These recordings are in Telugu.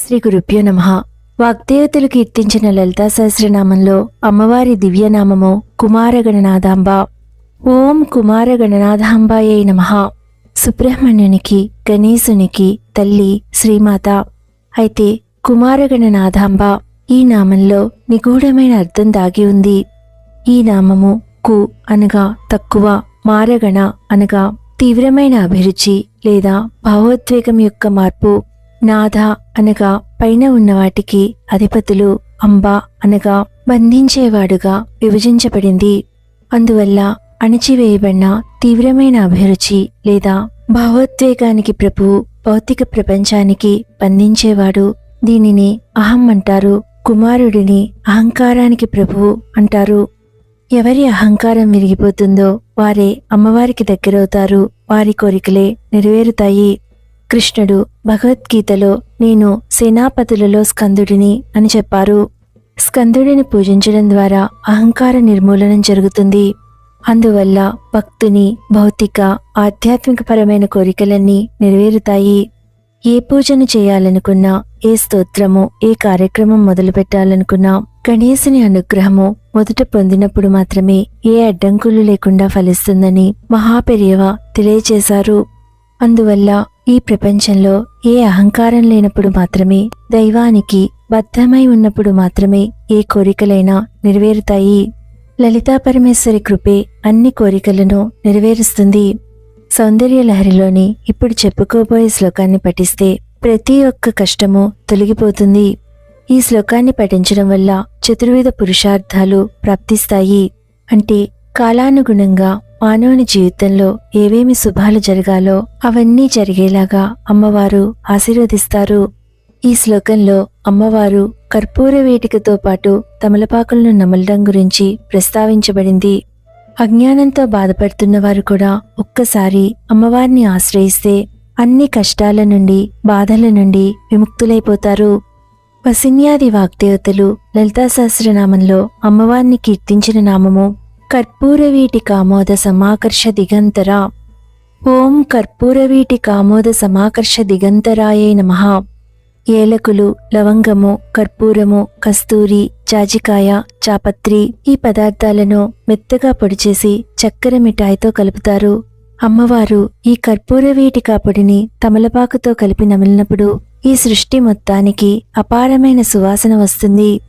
శ్రీ గురుభ్యో నమ. వాగ్దేవతలు కీర్తించిన లలితా సహస్రనామంలో అమ్మవారి దివ్యనామము కుమారగణనాథాంబ. ఓం కుమారగణనాథాంబాయై నమ. సుబ్రహ్మణ్యునికి గణేశునికి తల్లి శ్రీమాత. అయితే కుమారగణనాథాంబ ఈ నామంలో నిగూఢమైన అర్థం దాగి ఉంది. ఈ నామము కు అనగా తక్కువ మారగణ అనగా తీవ్రమైన అభిరుచి లేదా భావోద్వేగం యొక్క మార్పు నాథ అనగా పైన ఉన్న వాటికి అధిపతులు అంబ అనగా బంధించేవాడుగా విభజించబడింది. అందువల్ల అణచివేయబడిన తీవ్రమైన అభిరుచి లేదా భావోద్వేగానికి ప్రభువు భౌతిక ప్రపంచానికి బంధించేవాడు. దీనిని అహం అంటారు కుమారుడిని అహంకారానికి ప్రభువు అంటారు. ఎవరి అహంకారం విరిగిపోతుందో వారే అమ్మవారికి దగ్గరవుతారు వారి కోరికలే నెరవేరుతాయి. కృష్ణుడు భగవద్గీతలో నేను సేనాపతులలో స్కందుడిని అని చెప్పారు. స్కందుడిని పూజించడం ద్వారా అహంకార నిర్మూలనం జరుగుతుంది. అందువల్ల భక్తుని భౌతిక ఆధ్యాత్మికపరమైన కోరికలన్నీ నెరవేరుతాయి. ఏ పూజను చేయాలనుకున్నా ఏ స్తోత్రము ఏ కార్యక్రమం మొదలు పెట్టాలనుకున్నా గణేశుని అనుగ్రహము మొదట పొందినప్పుడు మాత్రమే ఏ అడ్డంకులు లేకుండా ఫలిస్తుందని మహాపెరియవ తెలియచేశారు. అందువల్ల ఈ ప్రపంచంలో ఏ అహంకారం లేనప్పుడు మాత్రమే దైవానికి బద్ధమై ఉన్నప్పుడు మాత్రమే ఏ కోరికలైనా నెరవేరుతాయి. లలితా పరమేశ్వరి కృపే అన్ని కోరికలను నెరవేరుస్తుంది. సౌందర్య లహరిలోని ఇప్పుడు చెప్పుకోబోయే శ్లోకాన్ని పఠిస్తే ప్రతి ఒక్క కష్టము తొలగిపోతుంది. ఈ శ్లోకాన్ని పఠించడం వల్ల చతుర్విధ పురుషార్థాలు ప్రాప్తిస్తాయి. అంటే కాలానుగుణంగా మానవుని జీవితంలో ఏవేమి శుభాలు జరగాలో అవన్నీ జరిగేలాగా అమ్మవారు ఆశీర్వదిస్తారు. ఈ శ్లోకంలో అమ్మవారు కర్పూర వేటికతో పాటు తమలపాకులను నమలడం గురించి ప్రస్తావించబడింది. అజ్ఞానంతో బాధపడుతున్న వారు కూడా ఒక్కసారి అమ్మవారిని ఆశ్రయిస్తే అన్ని కష్టాల నుండి బాధల నుండి విముక్తులైపోతారు. వసిన్యాది వాగ్దేవతలు లలితా సహస్రనామంలో అమ్మవారిని కీర్తించిన నామము కర్పూరవీటి కామోద సమాకర్ష దిగంతర ఓం కర్పూరవీటి కామోద సమాకర్ష దిగంతరాయే నమ. ఏలకులు లవంగము కర్పూరము కస్తూరి జాజికాయ చాపత్రి ఈ పదార్థాలను మెత్తగా పొడిచేసి చక్కెర మిఠాయితో కలుపుతారు. అమ్మవారు ఈ కర్పూర వీటికా పొడిని తమలపాకుతో కలిపి నమిలినప్పుడు ఈ సృష్టి మొత్తానికి అపారమైన సువాసన వస్తుంది.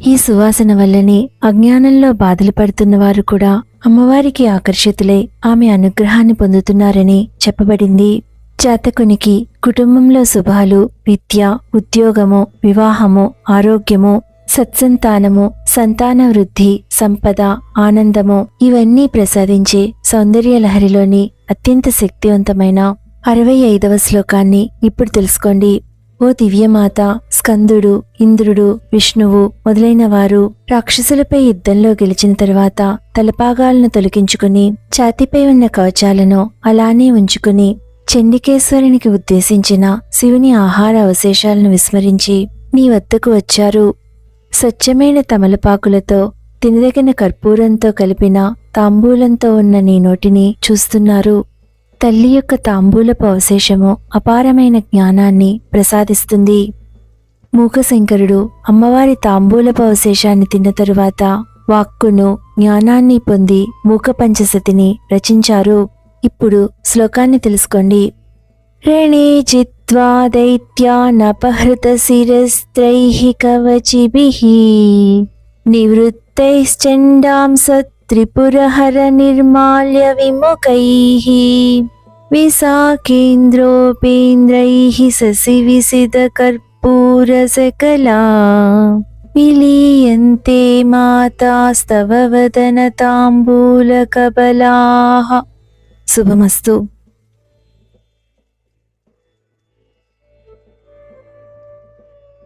ఈ సువాసన వల్లనే అజ్ఞానంలో బాధలు పడుతున్న వారు కూడా అమ్మవారికి ఆకర్షితులై ఆమె అనుగ్రహాన్ని పొందుతున్నారని చెప్పబడింది. జాతకునికి కుటుంబంలో శుభాలు విద్య ఉద్యోగము వివాహము ఆరోగ్యము సత్సంతానము సంతాన వృద్ధి సంపద ఆనందము ఇవన్నీ ప్రసాదించే సౌందర్యలహరిలోని అత్యంత శక్తివంతమైన అరవై ఐదవ శ్లోకాన్ని ఇప్పుడు తెలుసుకోండి. ఓ దివ్యమాత స్కందుడు ఇంద్రుడు విష్ణువు మొదలైన వారు రాక్షసులపై యుద్ధంలో గెలిచిన తరువాత తలపాగాలను తొలగించుకుని ఛాతిపై ఉన్న కవచాలను అలానే ఉంచుకుని చండికేశ్వరునికి ఉద్దేశించిన శివుని ఆహార అవశేషాలను విస్మరించి నీ వద్దకు వచ్చారు. స్వచ్ఛమైన తమలపాకులతో తినదగిన కర్పూరంతో కలిపిన తాంబూలంతో ఉన్న నీ నోటిని చూస్తున్నారు. తల్లి యొక్క తాంబూలపు అవశేషము అపారమైన జ్ఞానాన్ని ప్రసాదిస్తుంది. మూకశంకరుడు అమ్మవారి తాంబూలపు అవశేషాన్ని తిన్న తరువాత వాక్కును జ్ఞానాన్ని పొంది మూక పంచసతిని రచించారు. ఇప్పుడు శ్లోకాన్ని తెలుసుకోండి. రణే చిత్వా దైత్యానపహృత శిరస్త్రైః కవచిభిః. నివృత్తైశ్చండాం సత్ నిర్మాల్య విముఖైః విశాఖేంద్రోపేంద్రైः శశి విసిద కర్పూర సకలా విలీయంతే మాతాస్తవ